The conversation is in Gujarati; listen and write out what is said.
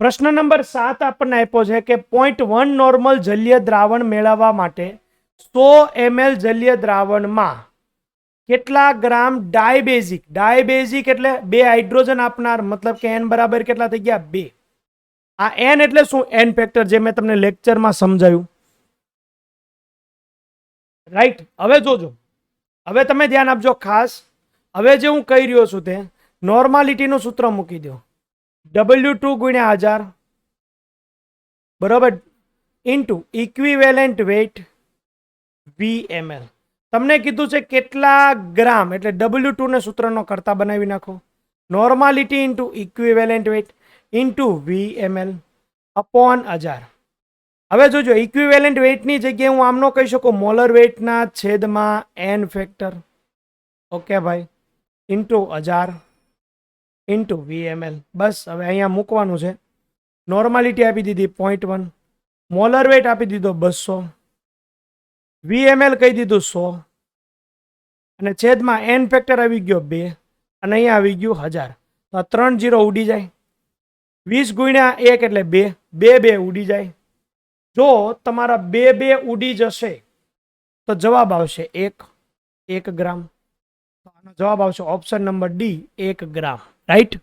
પ્રશ્ન નંબર સાત આપણને આપ્યો છે કે પોઈન્ટ વન નોર્મલ જલીય દ્રાવણ મેળવવા માટે સો એમએલ જલીય દ્રાવણમાં કેટલા ગ્રામ ડાયબેઝિક ડાયબેઝિક એટલે બે હાઇડ્રોજન આપનાર, મતલબ કે એન બરાબર કેટલા થઈ ગયા? બે. આ એન એટલે શું? એન ફેક્ટર જે મેં તમને લેક્ચરમાં સમજાયું. રાઈટ હવે જોજો. હવે તમે ધ્યાન આપજો ખાસ. હવે જે હું કહી રહ્યો છું તે નોર્માલિટીનું સૂત્ર મૂકી દો. ડબલ્યુ ટુ ગુણ્યા હજાર. બરાબર. ઇન્ટુ ઇક્વિવેલેન્ટ વેઇટ વી એમએલ તમને કીધું છે કેટલા ગ્રામ? એટલે ડબલ્યુ ટુને સૂત્રનો કરતા બનાવી નાખો. Normality into equivalent weight into વી એમએલ અપોન હજાર. હવે જોજો ઇક્વિવેલેન્ટ વેઇટની જગ્યાએ હું આમનો કહી શકું મોલર વેઇટના છેદમાં એન ફેક્ટર ઓકે ભાઈ. ઇન્ટુ હજાર. ઇન્ટુ વીએમએલ બસ, હવે અહીંયા મૂકવાનું છે. નોર્માલિટી આપી દીધી પોઈન્ટ વન મોલર વેઇટ આપી દીધો બસો. વીએમએલ કહી દીધું સો. અને છેદમાં એન ફેક્ટર આવી ગયો બે. અને અહીંયા આવી ગયું હજાર. તો આ ત્રણ જીરો ઉડી જાય. વીસ ગુણ્યા એક એટલે બે. બે બે ઉડી જાય. જો તમારા બે બે ઉડી જશે, તો જવાબ આવશે એક. એક ગ્રામ. જવાબ આવશે ઓપ્શન નંબર ડી એક ગ્રામ. રાઈટ